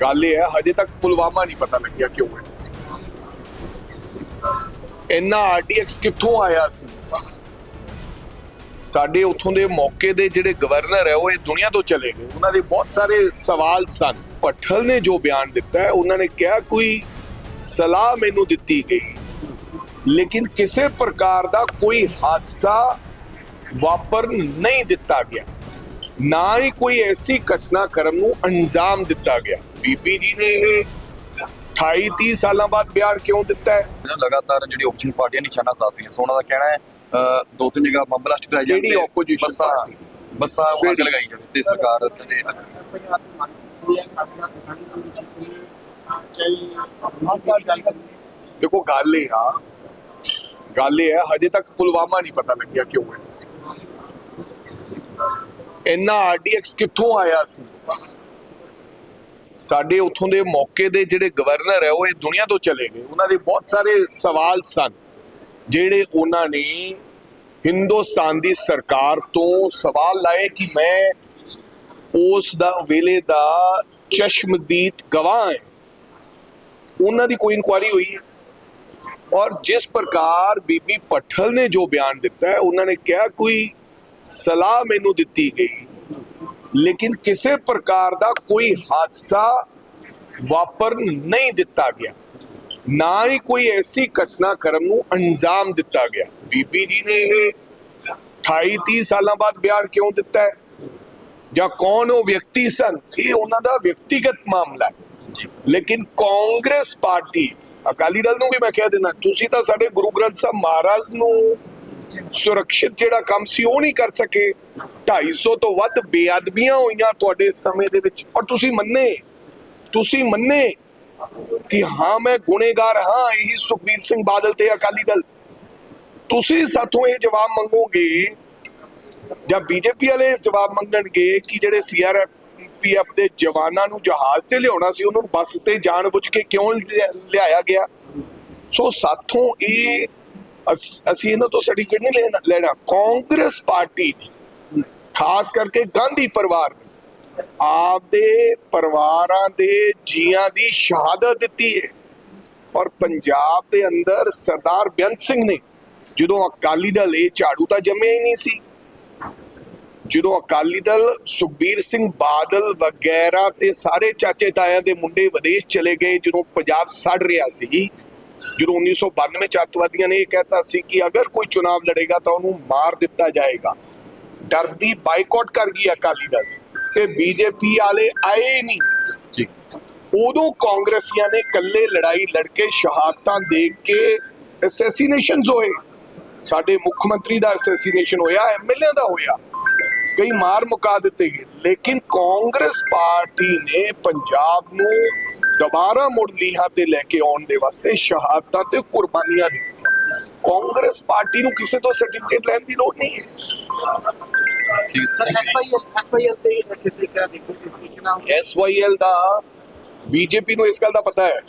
ਗੱਲ ਇਹ ਹੈ, ਹਜੇ ਤੱਕ ਪੁਲਵਾਮਾ ਨਹੀਂ ਪਤਾ ਲੱਗਿਆ ਕਿਉਂ ਹੋਇਆ ਸੀ। ਇੰਨਾ ਆਰਡੀਐਕਸ ਕਿੱਥੋਂ ਆਇਆ ਸੀ? ਸਾਡੇ ਉੱਥੋਂ ਦੇ ਮੌਕੇ ਦੇ ਜਿਹੜੇ ਗਵਰਨਰ ਹੈ, ਉਹ ਇਹ ਦੁਨੀਆ ਤੋਂ ਚਲੇ ਗਏ। ਉਹਨਾਂ ਦੇ ਬਹੁਤ ਸਾਰੇ ਸਵਾਲ ਸਨ। ਪੱਠਲ ਨੇ ਜੋ ਬਿਆਨ ਦਿੱਤਾ ਹੈ, ਉਹਨਾਂ ਨੇ ਕਿਹਾ, ਕੋਈ ਸਲਾਹ ਮੈਨੂੰ ਦਿੱਤੀ ਗਈ। ਲੇਕਿਨ ਕਿਸੇ ਪ੍ਰਕਾਰ ਦਾ ਕੋਈ ਹਾਦਸਾ ਵਾਪਰ ਨਹੀਂ ਦਿੱਤਾ ਗਿਆ। ਨਾ ਹੀ ਕੋਈ ਐਸੀ ਘਟਨਾਕ੍ਰਮ ਨੂੰ ਅੰਜਾਮ ਦਿੱਤਾ ਗਿਆ। ਬੀਬੀ ਜੀ ਨੇ ਇਹ 28 30 ਸਾਲਾਂ ਬਾਅਦ ਬਿਆਨ ਕਿਉਂ ਦਿੱਤਾ ਹੈ? ਜੋ ਲਗਾਤਾਰ ਜਿਹੜੀ ਆਪੋਜੀਸ਼ਨ ਪਾਰਟੀਆਂ ਨਿਸ਼ਾਨਾ ਸਾਧ ਰਹੀਆਂ ਸੋ ਉਹਨਾਂ ਦਾ ਕਹਿਣਾ ਹੈ ਦੋ ਤਿੰਨ ਜਗ੍ਹਾ ਬੰਬ ਬਲਾਸਟ ਕਰਾਏ ਜਾਂਦੇ opposition ਬੱਸਾਂ party? ਬੱਸਾਂ ਉਹ ਅੱਗ? ਲਗਾਈ ਜਾਵੇ ਤੇ ਸਰਕਾਰ ਦੇ ਦੇਖੋ ਗੱਲ ਇਹ ਆ। ਗੱਲ ਇਹ ਹੈ ਹਜੇ ਤੱਕ ਪੁਲਵਾਮਾ ਨਹੀਂ ਪਤਾ ਲੱਗਿਆ ਕਿਉਂ ਸੀ ਇੰਨਾ ਆਰਡੀਐਕਸ ਕਿੱਥੋਂ ਆਇਆ ਸੀ? ਸਾਡੇ ਉੱਥੋਂ ਦੇ ਮੌਕੇ ਦੇ ਜਿਹੜੇ ਗਵਰਨਰ ਹੈ, ਉਹ ਇਹ ਦੁਨੀਆ ਤੋਂ ਚਲੇ ਗਏ। ਉਹਨਾਂ ਦੇ ਬਹੁਤ ਸਾਰੇ ਸਵਾਲ ਸਨ, ਜਿਹੜੇ ਉਹਨਾਂ ਨੇ ਹਿੰਦੁਸਤਾਨ ਦੀ ਸਰਕਾਰ ਤੋਂ ਸਵਾਲ ਲਾਏ ਕਿ ਮੈਂ ਉਸ ਦਾ, ਵੇਲੇ ਦਾ ਚਸ਼ਮਦੀਦ ਗਵਾਹ ਹੈ। ਉਹਨਾਂ ਦੀ ਕੋਈ ਇਨਕੁਆਰੀ ਹੋਈ ਔਰ ਜਿਸ ਪ੍ਰਕਾਰ ਬੀਬੀ ਪੱਠਲ ਨੇ ਜੋ ਬਿਆਨ ਦਿੱਤਾ ਹੈ, ਉਹਨਾਂ ਨੇ ਕਿਹਾ, ਕੋਈ ਸਲਾਹ ਮੈਨੂੰ ਦਿੱਤੀ ਗਈ। ਲੇਕਿਨ ਕਿਸੇ ਪ੍ਰਕਾਰ ਦਾ ਕੋਈ ਹਾਦਸਾ ਵਾਪਰ ਨਹੀਂ ਦਿੱਤਾ ਗਿਆ। ਨਾ ਹੀ ਕੋਈ ਐਸੀ ਘਟਨਾਕ੍ਰਮ ਨੂੰ ਅੰਜਾਮ ਦਿੱਤਾ ਗਿਆ। ਬੀਬੀ ਜੀ ਨੇ ਇਹ 28 30 ਸਾਲਾਂ ਬਾਅਦ ਬਿਆਨ ਕਿਉਂ ਦਿੱਤਾ ਹੈ? ਜਾਂ ਕੌਣ ਉਹ ਵਿਅਕਤੀ ਸਨ? ਇਹ ਉਹਨਾਂ ਦਾ ਵਿਅਕਤੀਗਤ ਮਾਮਲਾ ਹੈ। ਲੇਕਿਨ ਕਾਂਗਰਸ ਪਾਰਟੀ ਅਕਾਲੀ ਦਲ ਨੂੰ ਵੀ ਮੈਂ ਕਹਿ ਦਿੰਦਾ ਤੁਸੀਂ ਤਾਂ ਸਾਡੇ ਗੁਰੂ ਗ੍ਰੰਥ ਸਾਹਿਬ ਮਹਾਰਾਜ ਨੂੰ ਸੁਰੱਖਿਅਤ ਜਿਹੜਾ ਕੰਮ ਸੀ ਉਹ ਨਹੀਂ ਕਰ ਸਕੇ। 250 ਤੋਂ ਵੱਧ ਬੇਅਦਬੀਆਂ ਹੋਈਆਂ ਤੁਹਾਡੇ ਸਮੇਂ ਦੇ ਵਿੱਚ। ਔਰ ਤੁਸੀਂ ਮੰਨੇ ਤੁਸੀਂ ਮੰਨੇ ਕਿ ਹਾਂ, ਮੈਂ ਗੁਨੇਗਾਰ ਹਾਂ, ਇਹੀ ਸੁਖਬੀਰ ਸਿੰਘ ਬਾਦਲ ਤੇ ਅਕਾਲੀ ਦਲ। ਤੁਸੀਂ ਸਾਥੋਂ ਇਹ ਜਵਾਬ ਮੰਗੋਗੇ, ਜਾਂ ਬੀਜੇਪੀ ਵਾਲੇ ਜਵਾਬ ਮੰਗਣਗੇ ਕਿ ਜਿਹੜੇ ਸੀਆਰਪੀਐਫ ਦੇ ਜਵਾਨਾਂ ਨੂੰ ਜਹਾਜ਼ ਤੇ ਲਿਆਉਣਾ ਸੀ, ਉਹਨਾਂ ਨੂੰ ਬੱਸ ਤੇ ਜਾਣਬੁੱਝ ਕੇ ਕਿਉਂ ਲਿਆਇਆ ਗਿਆ? ਸੋ ਸਾਥੋਂ ਇਹ ਅਸੀਂ ਇਹਨਾਂ ਤੋਂ ਸਰਟੀਫਿਕੇਟ ਨਹੀਂ ਲੈਣਾ ਲੈਣਾ? ਕਾਂਗਰਸ ਪਾਰਟੀ ਨੇ ਖਾਸ ਕਰਕੇ ਗਾਂਧੀ ਪਰਿਵਾਰ ਨੇ ਆਪਦੇ ਪਰਿਵਾਰਾਂ ਦੇ ਜੀਆਂ ਦੀ ਸ਼ਹਾਦਤ ਦਿੱਤੀ ਹੈ ਔਰ ਪੰਜਾਬ ਦੇ ਅੰਦਰ ਸਰਦਾਰ ਬੇਅੰਤ ਸਿੰਘ ਨੇ, ਜਦੋਂ ਅਕਾਲੀ ਦਲ ਇਹ ਝਾੜੂ ਤਾਂ ਜੰਮਿਆ ਹੀ ਨਹੀਂ ਸੀ। ਜਦੋਂ ਅਕਾਲੀ ਦਲ ਸੁਖਬੀਰ ਸਿੰਘ ਬਾਦਲ ਵਗੈਰਾ ਤੇ ਸਾਰੇ ਚਾਚੇ ਤਾਇਆਂ ਦੇ ਮੁੰਡੇ ਵਿਦੇਸ਼ ਚਲੇ ਗਏ, ਜਦੋਂ ਪੰਜਾਬ ਸੜ ਰਿਹਾ ਸੀ ਜਦੋਂ 1992 ਚ ਅੱਤਵਾਦੀਆਂ ਨੇ ਇਹ ਕਹਿਤਾ ਸੀ ਕਿ ਅਗਰ ਕੋਈ ਚੁਣਾਵ ਲੜੇਗਾ ਤਾਂ ਉਹਨੂੰ ਮਾਰ ਦਿੱਤਾ ਜਾਏਗਾ। ਡਰਦੀ ਬਾਈਕਾਟ ਕਰ ਗਈ ਅਕਾਲੀ ਦਲ। ਤੇ ਬੀਜੇਪੀ ਵਾਲੇ ਆਏ ਨਹੀਂ। ਜੀ। ਉਦੋਂ ਕਾਂਗਰਸੀਆਂ ਨੇ ਇਕੱਲੇ ਲੜਾਈ ਲੜ ਕੇ ਸ਼ਹਾਦਤਾਂ ਦੇ ਕੇ ਅਸੈਸੀਨੇਸ਼ਨਸ ਹੋਏ। ਸਾਡੇ ਮੁੱਖ ਮੰਤਰੀ ਦਾ ਅਸੈਸੀਨੇਸ਼ਨ ਹੋਇਆ ਐਮਐਲਏ ਦਾ ਹੋਇਆ। ਕਈ ਮਾਰ ਮੁਕਾ ਦਿੱਤੇ ਗਏ। ਲੇਕਿਨ ਕਾਂਗਰਸ ਪਾਰਟੀ ਨੇ ਪੰਜਾਬ ਨੂੰ ਦੁਬਾਰਾ ਮੁੜ ਲੀਹਾਂ ਤੇ ਲੈ ਕੇ ਆਉਣ ਦੇ ਵਾਸਤੇ ਸ਼ਹਾਦਤਾਂ ਤੇ ਕੁਰਬਾਨੀਆਂ ਦਿੱਤੀਆਂ। ਕਾਂਗਰਸ ਪਾਰਟੀ ਨੂੰ ਕਿਸੇ ਤੋਂ ਸਰਟੀਫਿਕੇਟ ਲੈਣ ਦੀ ਲੋੜ ਨਹੀਂ ਹੈ। ਠੀਕ ਸਰ ਹੈ ਐਸਵਾਈਐਲ ਐਸਵਾਈਐਲ ਤੇ ਕਿਸ ਤਰੀਕੇ ਦਾ ਦੇਖੋ ਕਿ ਕਿੰਨਾ ਐਸਵਾਈਐਲ ਦਾ ਬੀਜੇਪੀ ਨੂੰ ਇਸ ਗੱਲ ਦਾ ਪਤਾ ਹੈ।